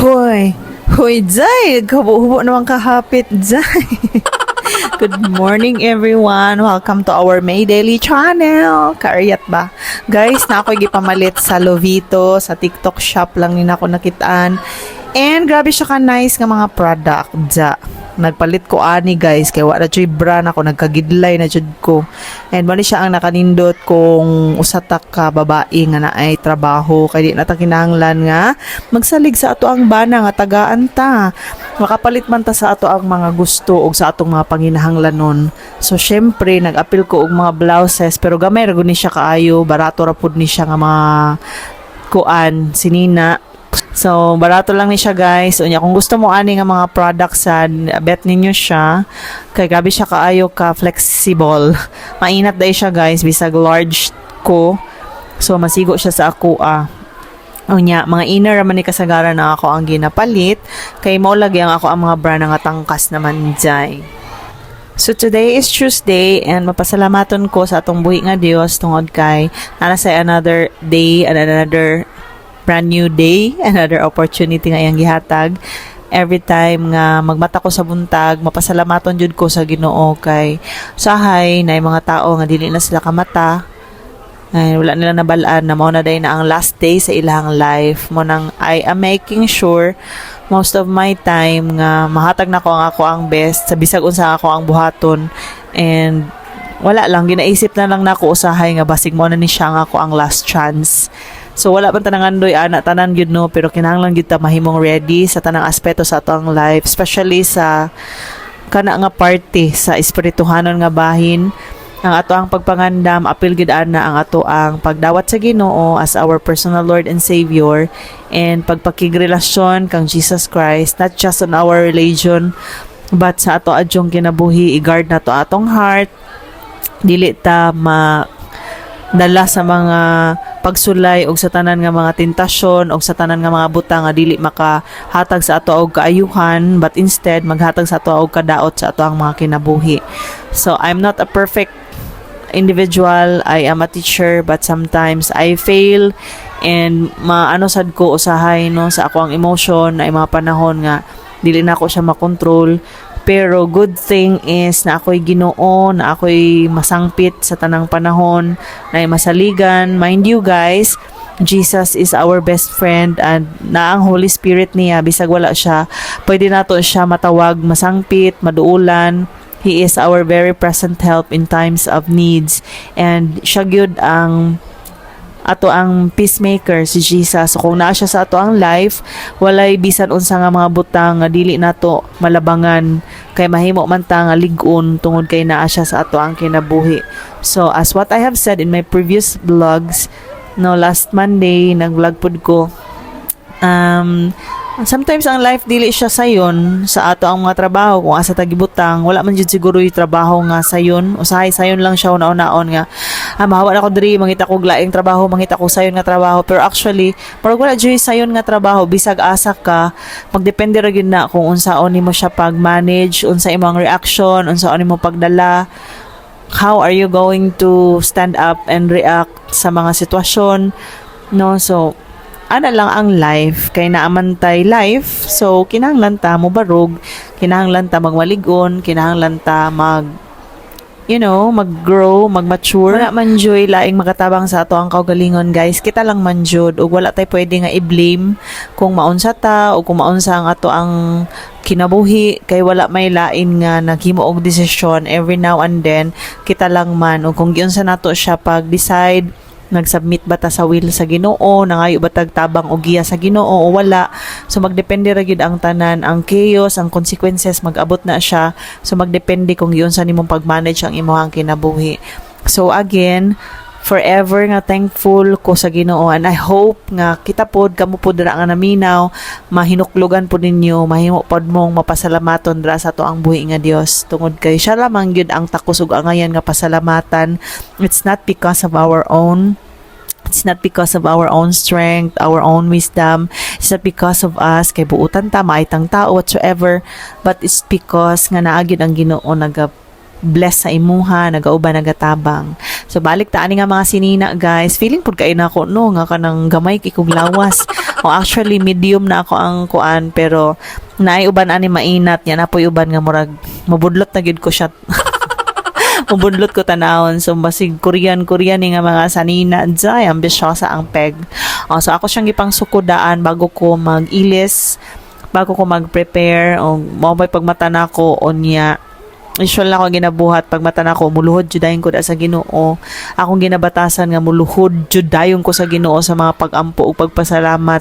Hoy, hoy, Zay. Hubo-hubo naman kahapit, Zay. Good morning, everyone. Welcome to our May Daily channel. Kaayat ba? Guys, na ako gipamalit sa Lovito, sa TikTok shop lang ni ako nakitaan. And grabe siya ka-nice nga mga product. Ja. Nagpalit ko ani guys kay wala jud brand ako nagkagidlay na jud ko. And mali siya ang nakanindot kung usatak ka babae nga na ay trabaho kay di na ta kinahanglan nga magsalig sa ato ang bana nga tagaan ta. Makapalit man ta sa ato ang mga gusto ug sa atong mga panginahanglanon. So syempre nag-apil ko og mga blouses pero gamay ra ni siya kaayo, barato ra pud ni siya nga mga kuan sinina So, barato lang ni siya guys. Unya, kung gusto mo ani nga mga products sa bet ninyo siya. Kay grabe siya kaayo ka flexible. Mainat dai siya guys bisag large ko. So, masigo siya sa ako ah. Unya, mga inner raman ni kasagaran na ako ang ginapalit. Kay mo lagi ang ako ang mga brand nga tangkas naman jay. So today is Tuesday and mapasalamaton ko sa atong buhi nga Dios tungod kay nara sa another day and another brand new day, another opportunity nga iyang gihatag. Every time nga magmata ko sa buntag, mapasalamaton jud ko sa Ginoo kay sahay na mga tao nga dili na sila kamata. Ay, wala nila nabalaan na mao na day na ang last day sa ilang life mo nang I am making sure most of my time nga mahatag na ko ang ako ang best sa bisag unsa ako ang buhaton and wala lang ginaisip na lang nako usahay nga basig mo na ni siya nga ako ang last chance So wala pa tanang andoy ana tanan gyud no? Pero kinahanglan gyud ta mahimong ready sa tanang aspeto sa ato ang life especially sa kana nga party sa espirituhanon nga bahin. Ang ato ang pagpangandam apil gid ana ang ato ang pagdawat sa Ginoo as our personal Lord and Savior and pagpakigrelasyon kang Jesus Christ not just on our religion but sa ato adjong kinabuhi i-guard nato atong heart. Dili ta ma dala sa mga pagsulay og sa tanan nga mga tentasyon og sa tanan nga mga butang nga dili makahatag sa ato og kaayuhan but instead maghatag sa ato og kadaot sa ato ang mga kinabuhi. So I'm not a perfect individual, I am a teacher but sometimes I fail and maano sad ko usahay no sa ako ang emotion na mga panahon nga dili na ako siya makontrol pero good thing is na ako'y ginoo, na ako'y masangpit sa tanang panahon, na masaligan. Mind you guys, Jesus is our best friend and na ang Holy Spirit niya, bisag wala siya, pwede nato siya matawag masangpit, maduulan. He is our very present help in times of needs. And siya gyud ang ato ang peacemaker si Jesus. So kung naa siya sa ato ang life, walay bisan unsa nga mga butang nga dili nato malabangan kay mahimo man ta nga ligon tungod kay naa siya sa ato ang kinabuhi. So as what I have said in my previous vlogs, no last Monday nag-vlog pod ko um sometimes ang life dili siya sayon sa ato ang mga trabaho. Kung asa tagibutang wala man jud siguro yung trabaho nga sayon. Usahay sayon lang siya una-unaon nga ah, mahawa na ko diri mangita ko laing trabaho mangita ko sayon nga trabaho. Pero actually parang wala jud sayon nga trabaho bisag asa ka magdepende ra gyud na kung unsaon nimo siya pag manage unsa imong reaction unsaon nimo pagdala. How are you going to stand up and react sa mga sitwasyon? No so ana lang ang life kay naamantay life so kinahanglan ta mo barog kinahanglan ta magmaligon kinahanglan ta mag you know, mag-grow, mag-mature. Wala man joy laing makatabang sa ato ang kaugalingon, guys. Kita lang man jud ug wala tay pwede nga i-blame kung maunsa ta o kung maunsa ang ato ang kinabuhi kay wala may lain nga naghimo og desisyon every now and then kita lang man o kung giunsa nato siya pag decide nagsubmit ba ta sa will sa Ginoo? Nangayo ba tagtabang og giya sa Ginoo o wala? So magdepende ra gyud ang tanan ang chaos ang consequences magabot na siya. So magdepende kung giyon sa nimong pagmanage ang imong kinabuhi. So again forever nga thankful ko sa Ginoo and I hope nga kita pod kamo pod dira nga naminaw mahinuklugan pod ninyo mahimo pod mong mapasalamaton dira sa to ang buhi nga Dios tungod kay siya lamang gyud ang takos ug angayan nga pasalamatan it's not because of our own It's not because of our own strength, our own wisdom. It's not because of us, kay buutan ta, maitang tao, whatsoever. But it's because nga naagid ang ginoo naga bless sa imuha, nagauban nagatabang. So balik ta ani nga mga sinina guys, feeling pud kay nako no nga kanang gamay kay kog lawas. O actually medium na ako ang kuan pero naay uban ani mainat nya napoy uban nga murag mabudlot na gid ko siya. mabudlot ko tanawon so basig Korean Korean nga mga sanina jay ambisyosa ang peg. O, so ako siyang gipang sukudaan bago ko mag-ilis bago ko mag-prepare o mo may pagmata na ko onya usual na ako ginabuhat. Pag mata na ko muluhod judayon ko da sa Ginoo. Akong ginabatasan nga muluhod judayon ko sa Ginoo sa mga pagampo ug pagpasalamat.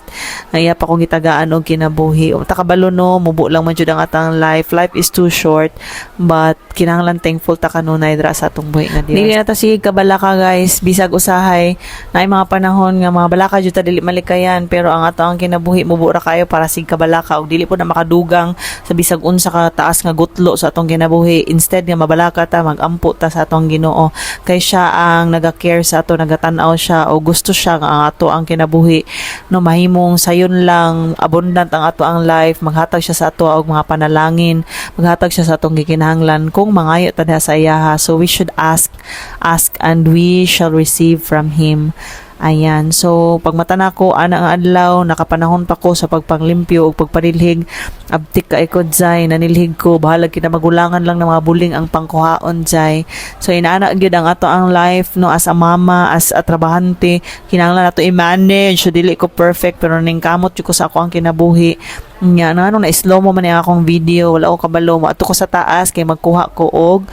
Ngaya pa kong gitagaan og kinabuhi. O takabalo no? Mubo lang man jud ang atang life. Life is too short. But kinahanglan thankful ta kanunay dira sa atong buhi nga dili na ta sige kabalaka guys. Bisag usahay. Na mga panahon nga mga balaka jud ta dili malikayan. Pero ang ato ang kinabuhi mubo ra kayo para sig kabalaka og dili po na makadugang sa bisag unsa ka taas nga gutlo sa atong kinabuhi instead nga mabalaka ta magampo ta sa atong Ginoo. Kay siya ang naga-care sa ato nagatan-aw siya o gusto siya nga ang ato ang kinabuhi. No mahimong sayon lang abundant ang ato ang life maghatag siya sa ato og mga panalangin maghatag siya sa atong gikinahanglan. Kung mangayo ta sa iyaha so we should ask ask and we shall receive from him Ayan. So, pagmata na ko, ana nga adlaw, nakapanahon pa ko sa pagpanglimpyo o pagpanilhig. Abtik ka ikod zay, nanilhig ko. Bahalag kita magulangan lang ng mga buling ang pangkuhaon zay. So, inaana gyud ang ato ang life, no, as a mama, as a trabahante. Kinahanglan nato i-manage. So, dili ko perfect, pero ning kamot ko sa ako ang kinabuhi. Nga, ano, na slow mo man yung akong video. Wala ko kabalo mo. Ato ko sa taas, kay magkuha ko og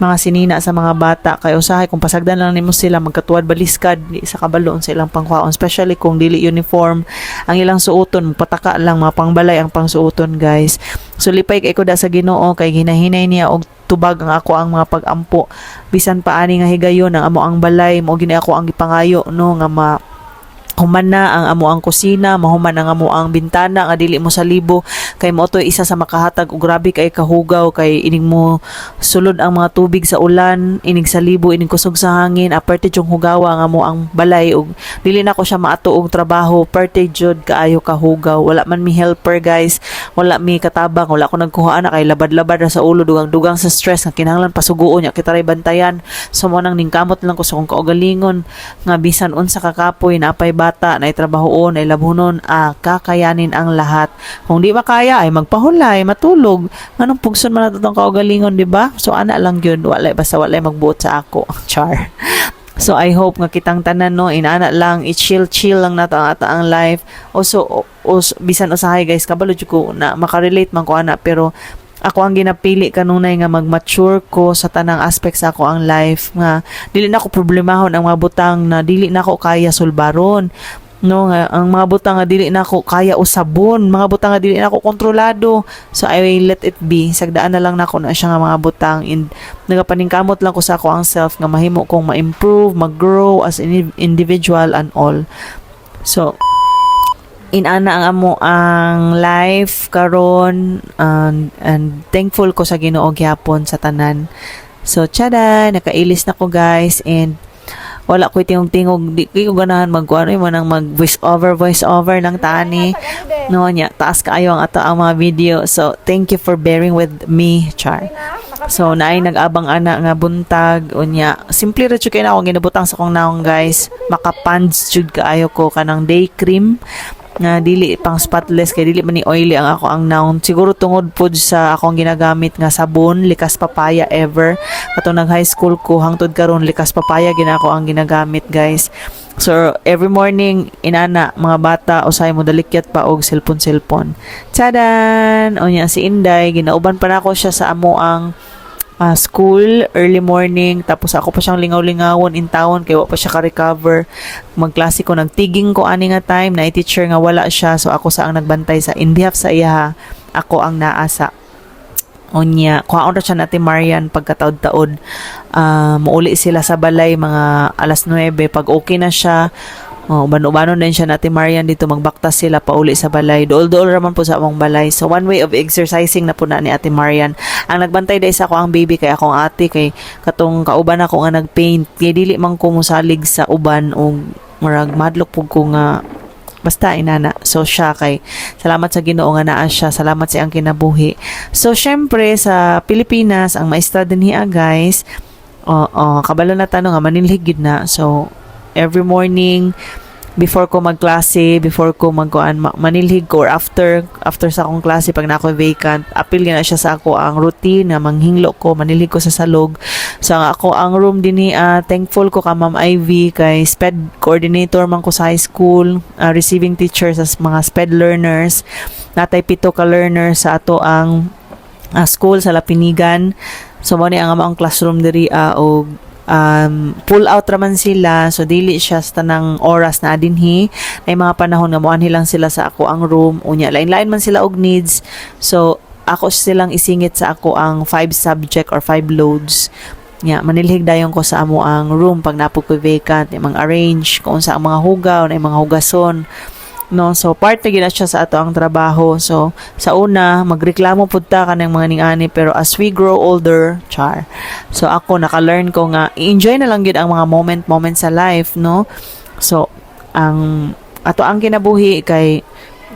mga sinina sa mga bata kay usahay kung pasagdan lang nimo sila magkatuwad baliskad di sa kabaloon sa ilang pangkuhaon especially kung dili uniform. Ang ilang suoton pataka lang mga pangbalay ang pangsuoton guys. So lipay kay ko da sa Ginoo kay ginahinay niya og tubag ang ako ang mga pagampo. Bisan pa ani nga higayon ang amo ang balay mo gini ako ang gipangayo no nga ma human na ang amo ang kusina, mahuman ang amo ang bintana nga dili mo sa libo. Kay mo to isa sa makahatag og grabe kay kahugaw kay ining mo sulod ang mga tubig sa ulan, ining sa libo, ining kusog sa hangin, aparte yung hugawa nga mo ang balay og dili na ko siya maato trabaho, parte jud kaayo kahugaw. Wala man mi helper guys, wala mi katabang, wala ko nagkuha na kay labad-labad na sa ulo dugang-dugang sa stress nga kinahanglan pasuguon nya kita bantayan. So mo nang ningkamot lang ko sa kong kaugalingon nga bisan unsa ka kapoy na apay bata na trabahoon ay labunon ah, kakayanin ang lahat. Kung di makaya ay magpahulay matulog. Nganong pugson man nato tong kaugalingon di ba? So ana lang gyud wala basta wala magbuot sa ako. Char. So I hope nga kitang tanan no? Inaana lang i-chill chill lang nato ang ata ang life. Also os- bisan usahay guys kabalo ko na makarelate man ko ana. Pero ako ang ginapili kanunay nga mag-mature ko sa tanang aspect sa ako ang life nga dili na ko problemahon ang mga butang na dili na ko kaya sulbaron. No nga ang mga butang nga dili na ko kaya usabon. Mga butang nga dili na ko kontrolado. So I will let it be. Sagdaan na lang nako na siya nga mga butang. And nagapaningkamot lang ko sa ako ang self nga mahimo kong ma-improve mag-grow as an individual and all. So inana ang amo ang life karon and, and thankful ko sa Ginoo gyapon sa tanan. So tada nakailis na ko guys and wala ko tingog-tingog. Di ko ganahan magkuano mo nang mag voice over voice over ng tani. No nya taas kaayo ang ato ang mga video. So thank you for bearing with me char. So naay nag-abang ana nga buntag. Unya simple ra jud kay na ako ginabutang sa kong naong guys. Makapands jud kaayo ko kanang day cream nga dili pang spotless kay dili man ni oily ang ako ang noun siguro tungod pod sa akong ginagamit nga sabon likas papaya ever. Katong nag high school ko hangtod karon likas papaya gina ako ang ginagamit guys. So every morning inana mga bata usay mo dalikyat pa og cellphone cellphone. Tadan unya si Inday ginauban pa nako siya sa amo ah, school, early morning, tapos ako pa siyang lingaw-lingawon in town, kaya pa siya ka-recover. Magklase ko, nagtiging ko ani nga time, na teacher nga wala siya, so ako sa ang nagbantay sa, in behalf sa iya, ako ang naasa. Onya, kuhaon ra siya natin Marian pagkataod-taod. Ah, muuli sila sa balay mga alas 9 pag okay na siya. Oh, bano-bano din siya natin Marian dito magbaktas sila pauli sa balay. Dool-dool raman po sa among balay. So one way of exercising na po na ni Ate Marian. Ang nagbantay dahil sa ako ang baby kay akong ate kay katong kauban ako nga nagpaint. Kay dili man ko musalig sa uban o marag madlok pug ko nga basta inana so siya kay salamat sa Ginoo nga naa siya salamat sa ang kinabuhi so syempre sa Pilipinas ang maestra din hiya guys oo kabalo na tanong nga manilhig na so every morning before ko magklase, before ko magkuan ma- manilhig ko or after after sa akong klase pag na ako vacant, apil na siya sa ako ang routine na manghinglo ko, manilhig ko sa salog. So ako ang room dinhi ah, thankful ko ka Ma'am Ivy kay SPED coordinator man ko sa high school, ah, receiving teacher sa mga SPED learners. Natay pito ka learners sa ato ang ah, school sa Lapinigan. So mo ni ang among classroom diri ah, og um, pull out raman sila. So dili siya sa tanang oras na dinhi ay mga panahon nga moanhi lang sila sa ako ang room. Unya lain-lain man sila og needs. So ako silang isingit sa ako ang five subject or five loads. Nya manilhig dayon ko sa amo ang room. Pag napog ko vacant imang arrange kung sa ang mga hugaw na mga hugason no? So part na gina siya sa ato ang trabaho. So sa una magreklamo pud ta kanang mga ning-ani pero as we grow older char. So ako naka-learn ko nga enjoy na lang gid ang mga moment moment sa life no? So ang ato ang kinabuhi kay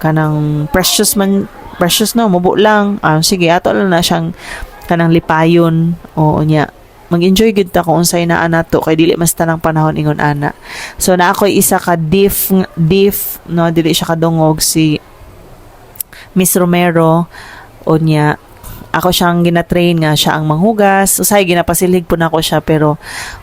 kanang precious man precious no mubo lang. Ah, sige ato lang na siyang kanang lipayon. O nya mag-enjoy gid ta kung unsay naa nato kay dili mas tanang panahon ingon ana. So na ako'y isa ka diff diff no dili siya kadungog si Miss Romero o niya ako siyang gina-train nga siya ang manghugas. Usay ginapasilig po na ako siya pero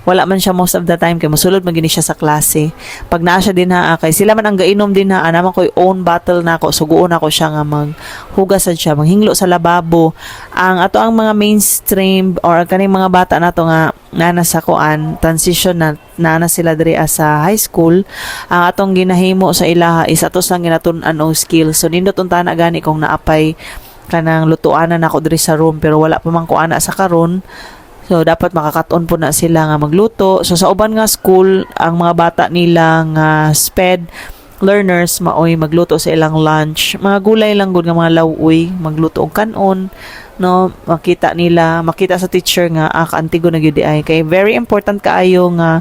wala man siya most of the time kay musulod man gini siya sa klase. Pag naa siya din ha kay sila man ang gainom din ha naman ko'y own bottle na ako suguon ako siya nga maghugasan siya manghinglo sa lababo. Ang ato ang mga mainstream or kaning mga bata nato nga nana sa kuan transition na nana sila diri sa high school ang atong ginahimo sa ilaha is atos lang ginatun-an skills so nindot unta na gani kung naapay kanang lutuanan ako diri sa room pero wala pa man ko ana sa karon. So dapat makakaton po na sila nga magluto. So sa uban nga school ang mga bata nila nga sped learners maoy magluto sa ilang lunch. Mga gulay lang gud nga mga lawuy magluto og kanon no? Makita nila makita sa teacher nga ah kaantigo na gyud ay. Kay very important kaayo nga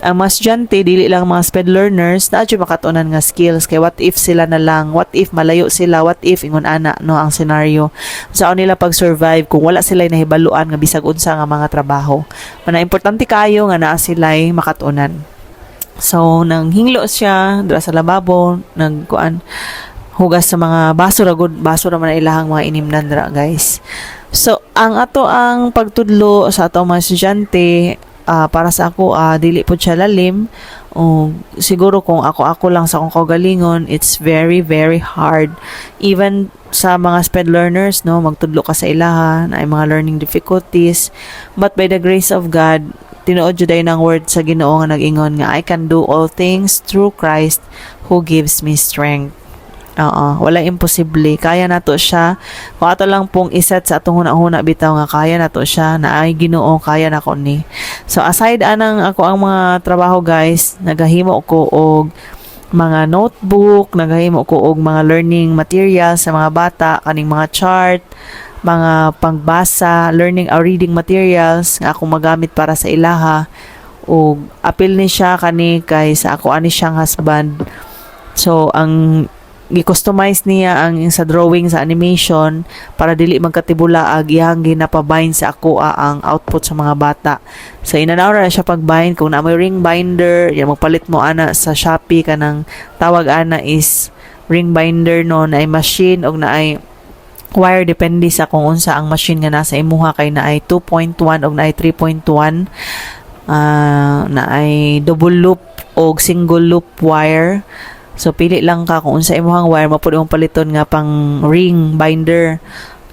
ang mas estudyante, dili lang mga sped learners na adyo makatunan nga skills. Kay what if sila na lang? What if malayo sila? What if ingon ana no ang senaryo? Saan nila pag survive kung wala sila nahibaluan nga bisag unsa nga mga trabaho. Mana importante kayo nga naa sila makatunan. So nang hinglo siya dira sa lababo nagkuan hugas sa mga baso ra gud baso ra man ilahang mga inimnan dira guys. So ang ato ang pagtudlo sa ato mga estudyante ah, para sa ako ah, dili po siya lalim. O siguro kung ako ako lang sa akong kaugalingon it's very very hard. Even sa mga sped learners no magtudlo ka sa ilaha na ay mga learning difficulties. But by the grace of God tinuod jud ng word sa Ginoo nga nag-ingon nga I can do all things through Christ who gives me strength Oo, wala imposible. Kaya na to siya. Kung ato lang pong iset sa atong huna-huna bitaw nga kaya na to siya na ay Ginoo kaya na ko ni. So aside anang ako ang mga trabaho guys, nagahimo ko og mga notebook, nagahimo ko og mga learning materials sa mga bata, kaning mga chart, mga pangbasa, learning or reading materials nga ako magamit para sa ilaha ug apil ni siya kani kay sa ako ani siyang husband. So ang gi-customize niya ang sa drawing sa animation para dili magkatibula ag iyang ginapabind sa ako ah, ang output sa mga bata. So inanaw na siya pagbind kung na may ring binder, yan magpalit mo ana sa Shopee kanang tawag ana is ring binder no na ay machine og na ay wire depende sa kung unsa ang machine nga nasa imuha kay na ay 2.1 og na ay 3.1 ah na ay double loop og single loop wire So pili lang ka kung unsa imong wire. Mapud imong paliton nga pang ring binder.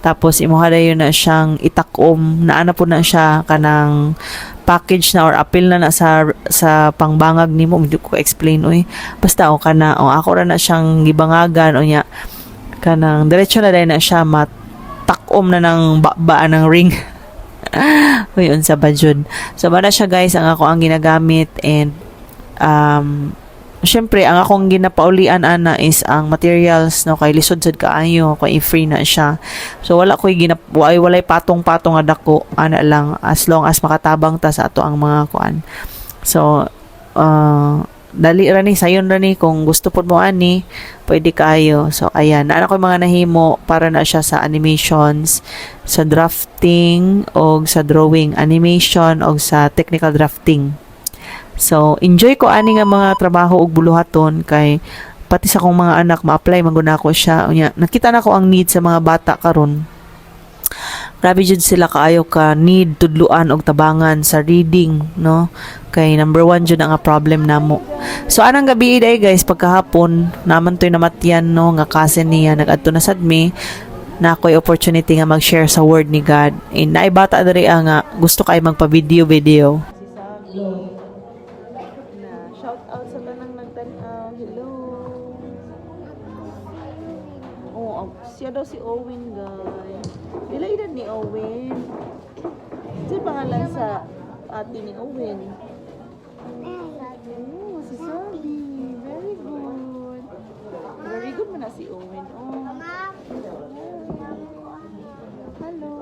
Tapos imuha dayon na siyang itakom. Na ana po na siya kanang package na or apil na na sa sa pangbangag nimo. Hindi ko explain oy basta o kana o ako ra na siyang gibangagan o nya kanang diretso na dahil na siya matakom na ng baan ng ring. Uy, unsa ba jud so bada siya guys ang ako ang ginagamit and um Siyempre, ang akong ginapaulian ana is ang materials no kay lisod sad kaayo kay free na siya. So wala koy ginap walay, walay patong-patong nga dako ana lang as long as makatabang ta sa ato ang mga kuan. So uh, dali ra ni sayon ra ni kung gusto pod mo ani pwede kayo so ayan ana ko mga nahimo para na siya sa animations sa drafting o sa drawing animation o sa technical drafting So, enjoy ko ani nga mga trabaho ug buluhaton kay pati sa kong mga anak ma-apply maguna ko siya. Unya, nakita na ko ang need sa mga bata karon. Grabe jud sila kaayo ka need tudluan og tabangan sa reading, no? Kay number one jud ang problem namo. So anang gabi day guys pagkahapon naman toy namatyan no nga cousin niya nagadto na sad me na ako'y opportunity nga mag-share sa word ni God. And naibata diri ang nga gusto kay magpa-video video. shout out sa tanang nagtanaw. Hello. Oh, siya daw si Owen, guys. Edad ni Owen. Sa pangalan sa ate ni Owen. Oh, si Sabi. Very good. Very good man na si Owen. Oh. Hello.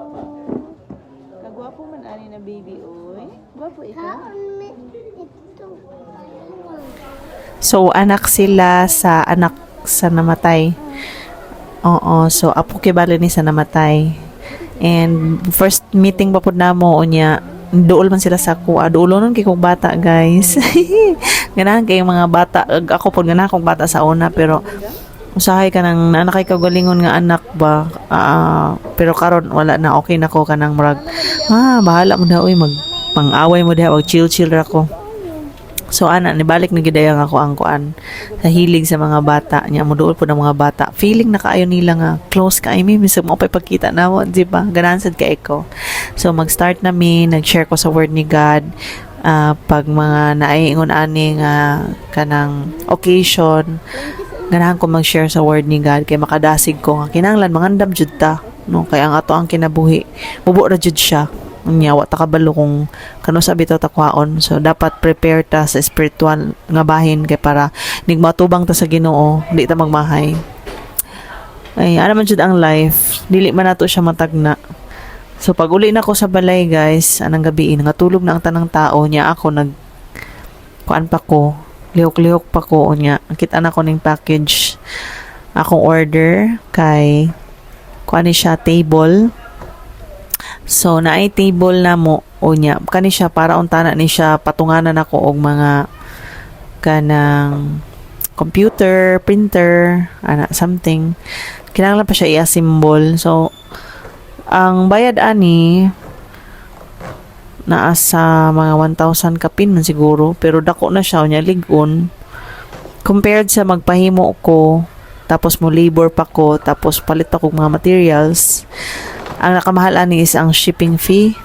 Kagwapo man ani na baby, oy. Gwapo ikaw. So, anak sila sa anak sa namatay. Oo, so apo kay bali ni sa namatay. And first meeting pa pud namo unya duol man sila sa kuha. Duulonon kay kong bata, guys. ganahan kay mga bata. Ako pud ganahan kong bata sa una pero usahay ka nang nanakay kagalingon nga anak ba Ah, pero karon wala na okay na ko kanang murag ah bahala mo na uy mag pang-away mo diha wag chill chill ra ko So ana nibalik na gidaya nga ako ang kuan sa hilig sa mga bata nya moduol po ng mga bata. Feeling na kaayo nila nga close ka mi mismo mo pa pagkita na mo, di ba? Ganahan sad ka eko. So mag-start na mi, nag-share ko sa word ni God. Ah, pag mga naiingon ani nga kanang occasion ganahan ko mag-share sa word ni God kay makadasig ko nga kinahanglan mangandam jud ta no kay ang ato ang kinabuhi bubo ra jud siya unya wa ta kabalo kung kano sa bitaw ta so dapat prepare ta sa spiritual nga bahin kay para nig matubang ta sa Ginoo di ta magmahay. Ay ano man jud ang life dili man nato siya matagna. So pag uli na ko sa balay guys anang gabi nga tulog na ang tanang tao niya ako nag kuan pa ko lihok-lihok pa ko unya kita na ko ning package. Akong order kay kuan ni siya table so naay table na mo unya kani siya para untana ni siya patunganan ako og mga kanang computer, printer, ana something. Kinahanglan pa siya i-assemble. So ang bayad ani naa sa mga 1,000 kapin man siguro pero dako na siya unya ligon compared sa magpahimo ko tapos mo labor pa ko tapos palit ako mga materials ang nakamahal ani is ang shipping fee.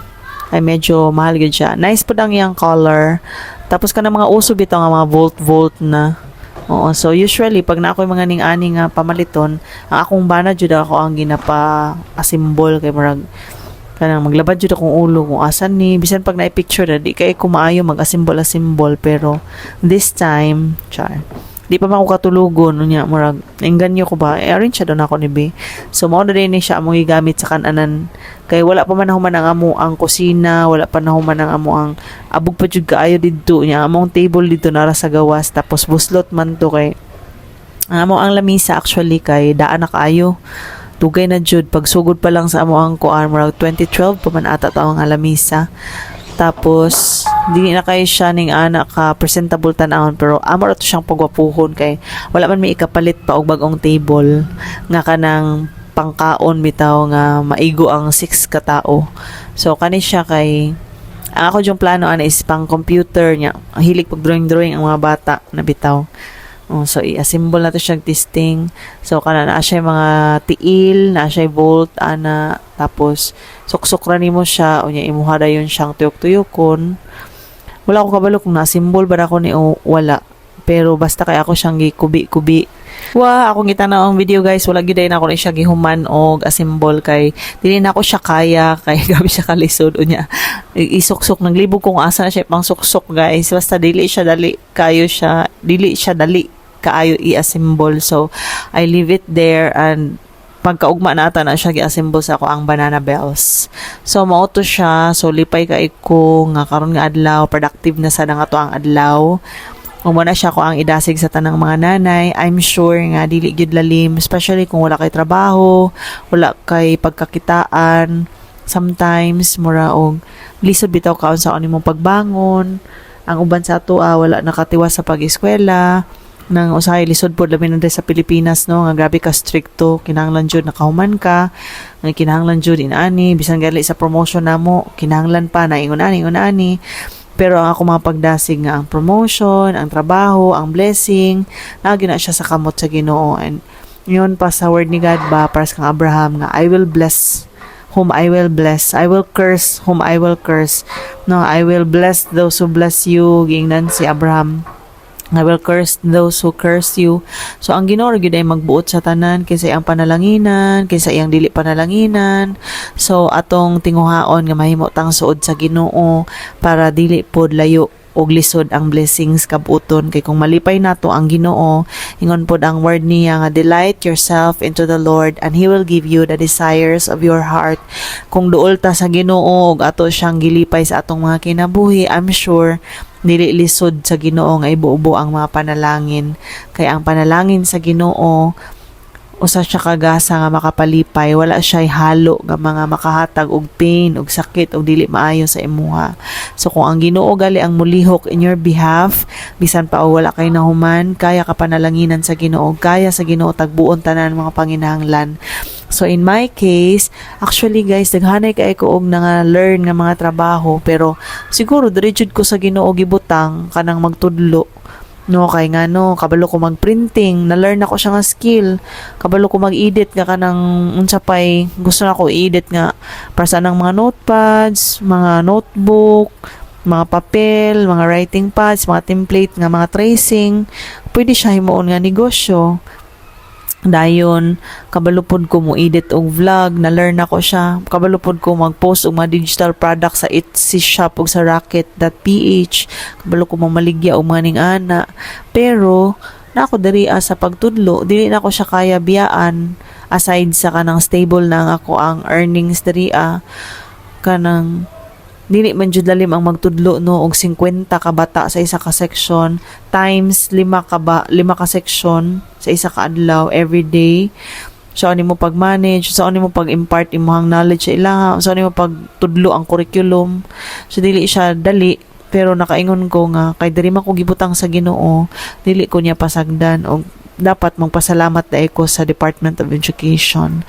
Ay medyo mahal gyud siya. Nice po ang iyang color. Tapos ka mga uso bitaw nga mga volt volt na. Oo, so usually pag na ako mga ning ani nga pamaliton, ang akong bana jud ako ang ginapa assemble kay murag kanang maglabad jud akong ulo kung asan ni. Bisan pag na-picture na di kay kumaayo mag-assemble assemble pero this time char di pa man ako katulugon unya murag engganyo ko ba? Eh, arrange siya doon ako ni B. So mao na din siya among gigamit sa kananan. Kay wala pa man human ang amo ang kusina wala pa na human ang amo ang abog pa jud kaayo didto nya among table dito nara sa gawas tapos buslot man to kay ang amo ang lamisa actually kay daan na kaayo. Tugay na jud pagsugod pa lang sa amo ang kuan murag 2012 pa man ata taong alamisa tapos dili na kay siya ning anak ka presentable tanahon pero amo ra to siyang pagwapuhon kay wala man may ikapalit pa og bagong table nga kanang pangkaon bitaw nga maigo ang six ka tao. So kani siya kay ang ako yung plano ana is pang computer niya. Ang hilig pag drawing drawing ang mga bata na bitaw Oh, so i-assemble na to siyang testing. So kana na siya mga tiil, na siya volt ana tapos suksok ra nimo siya unya imuha dayon siyang tuyok-tuyokon. Wala ko kabalo kung na-assemble ba ako ni o wala. Pero basta kay ako siyang gikubi-kubi. Wa, akong gitanaw ang video guys, wala gid na ako ni siya gihuman og assemble kay dili na ako siya kaya kay gabi siya kalisod unya. Isuksok naglibog kung asa na siya pang suksok guys. Basta dili siya dali kayo siya, dili siya dali kaayo i-assemble. So, I leave it there and pagkaugma na ata na siya gi-assemble sa ako ang banana bells. So, mao siya. So, lipay ka ko nga karon nga adlaw, productive na sa nga to ang adlaw. Umo na siya ko ang idasig sa tanang mga nanay. I'm sure nga dili gyud lalim, especially kung wala kay trabaho, wala kay pagkakitaan. Sometimes mura og lisod bitaw kaon sa mo pagbangon ang uban sa ato ah, wala nakatiwas sa pag-eskwela nang usahay lisod pod labi na sa Pilipinas no nga grabe ka stricto kinahanglan jud nakahuman ka nga kinahanglan jud inani bisan gali sa promotion namo kinahanglan pa na ingon ani ingon ani pero ang ako mga pagdasig nga ang promotion, ang trabaho, ang blessing, lagi na siya sa kamot sa Ginoo and yun pa sa word ni God ba para sa kang Abraham nga I will bless whom I will bless. I will curse whom I will curse. No, I will bless those who bless you. Gingnan si Abraham. I will curse those who curse you. So, ang ginoo gyud ay magbuot sa tanan kaysa ang panalanginan, kaysa iyang dili panalanginan. So, atong tinguhaon nga mahimo tang suod sa ginoo para dili pod layo og lisod ang blessings kabuton kay kung malipay nato ang Ginoo ingon pod ang word niya nga delight yourself into the Lord and he will give you the desires of your heart. Kung duol ta sa Ginoo ug ato siyang gilipay sa atong mga kinabuhi I'm sure dili lisod sa Ginoo nga ibuubo ang mga panalangin. Kay ang panalangin sa Ginoo usa siya kagasa nga makapalipay. Wala siya halo nga mga makahatag og pain og sakit og dili maayo sa imuha. So kung ang Ginoo gali ang mulihok in your behalf bisan pa wala kay nahuman kaya ka panalanginan sa Ginoo kaya sa Ginoo tagbuon tanan mga panginahanglan. So in my case, actually guys, daghanay kay ko og nga learn nga mga trabaho pero siguro diri jud ko sa Ginoo gibutang kanang magtudlo No, kay nga no, kabalo ko mag-printing, na-learn ako siya nga skill. Kabalo ko mag-edit nga kanang unsa pay gusto na ko i-edit nga para sa nang mga notepads, mga notebook, mga papel, mga writing pads, mga template nga mga tracing. Pwede siya himuon nga negosyo dayon kabalupod ko mo edit og vlog na learn ako siya. Kabalupod ko mag-post og mga digital products sa Etsy shop ug sa rocket.ph kabalo ko mamaligya og mga ning ana pero na ako diri ah, sa pagtudlo dili na ako siya kaya biyaan. Aside sa kanang stable na ako ang earnings diri ah, kanang dili man jud lalim ang magtudlo no? Og 50 ka bata sa isa ka section times 5 ka ba 5 ka section sa isa ka adlaw every day. So ani mo pag-manage so ani mo pag-impart imong knowledge sa ilaha so ani mo pagtudlo ang curriculum. So dili siya dali pero nakaingon ko nga kay diri man ko gibutang sa Ginoo dili ko niya pasagdan og dapat magpasalamat dai ko sa Department of Education.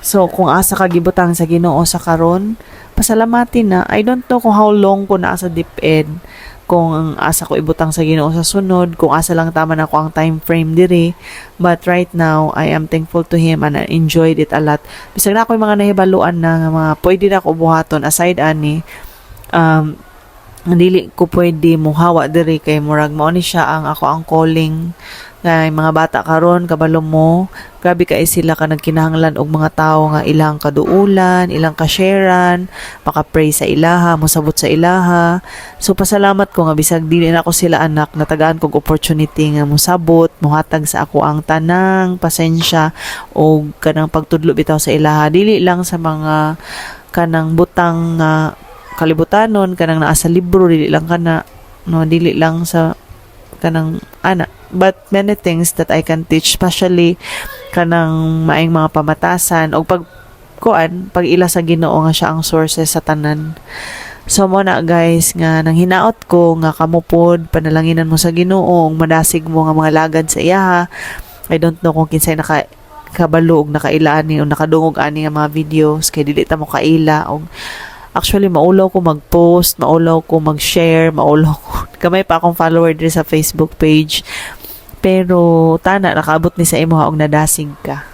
So, kung asa ka gibutang sa Ginoo sa karon, pasalamatin na. I don't know kung how long ko na sa DepEd kung ang asa ko ibutang sa Ginoo sa sunod, kung asa lang tama na ko ang time frame diri. But right now, I am thankful to him and I enjoyed it a lot. Bisag na ako yung mga nahibaluan na mga pwede na ko buhaton aside ani um, dili ko pwede muhawa diri kay murag mao ni siya ang ako ang calling nga mga bata karon kabalo mo. Grabe kay sila ka nagkinahanglan og mga tawo nga ilang kaduulan ilang kasharean maka-pray sa ilaha mosabot sa ilaha. So pasalamat ko nga bisag dili na ako sila anak natagaan kog opportunity nga mosabot mohatag sa ako ang tanang pasensya o kanang pagtudlo bitaw sa ilaha. Dili lang sa mga kanang butang nga kalibutanon kanang naa sa libro dili lang kana no dili lang sa kanang ana but many things that I can teach especially kanang maing mga pamatasan o pag kuan pag ila sa Ginoo nga siya ang sources sa tanan. So mo na guys nga nang hinaot ko nga kamupod panalanginan mo sa Ginoo madasig mo nga mga lagad sa iya I don't know kung kinsay naka kabalo og nakailaan ni o nakadungog ani nga mga videos kay dili ta mo kaila. Og actually maulaw ko mag-post maulaw ko mag-share maulaw ko kamay pa akong follower diri sa Facebook page. Pero tana nakaabot ni sa imo og nadasig ka.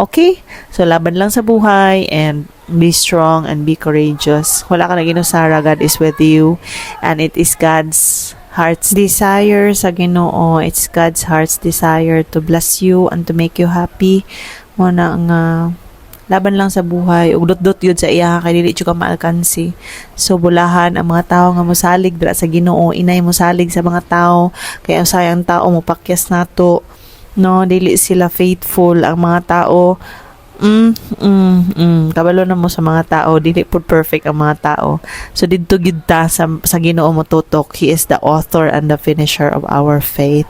Okay? So laban lang sa buhay and be strong and be courageous. Wala ka na ginusara God is with you. And it is God's heart's desire sa Ginoo. It's God's heart's desire to bless you and to make you happy. Mo na nga laban lang sa buhay ug dot-dot yun sa iya kay dili ka maalkansi. So bulahan ang mga tao nga mosalig dira sa Ginoo. Inay mosalig sa mga tao kay usay ang tao mopakyas nato. No dili sila faithful ang mga tao mm, mm, mm. kabalo na mo sa mga tao. Dili pud perfect ang mga tao. So didto gid ta sa, sa Ginoo mo tutok. He is the author and the finisher of our faith.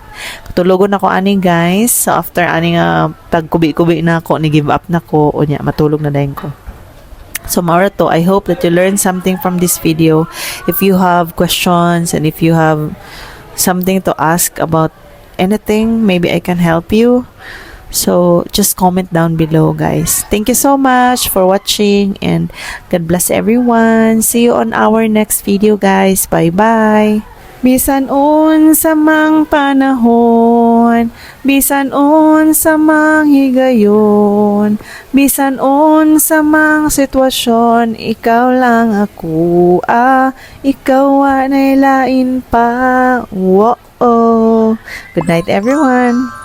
Tulogon ako ani guys. So after ani nga pagkubi-kubi na ako ni give up na ko unya matulog na dayon ko. So Maura to, I hope that you learned something from this video. If you have questions and if you have something to ask about anything, maybe I can help you. So just comment down below, guys. Thank you so much for watching and God bless everyone. See you on our next video, guys. Bye-bye. Bisan un sa mang panahon, bisan un sa mang higayon, bisan un sa mang sitwasyon, ikaw lang ako, ah, ikaw ang lain pa, wo Good night, everyone.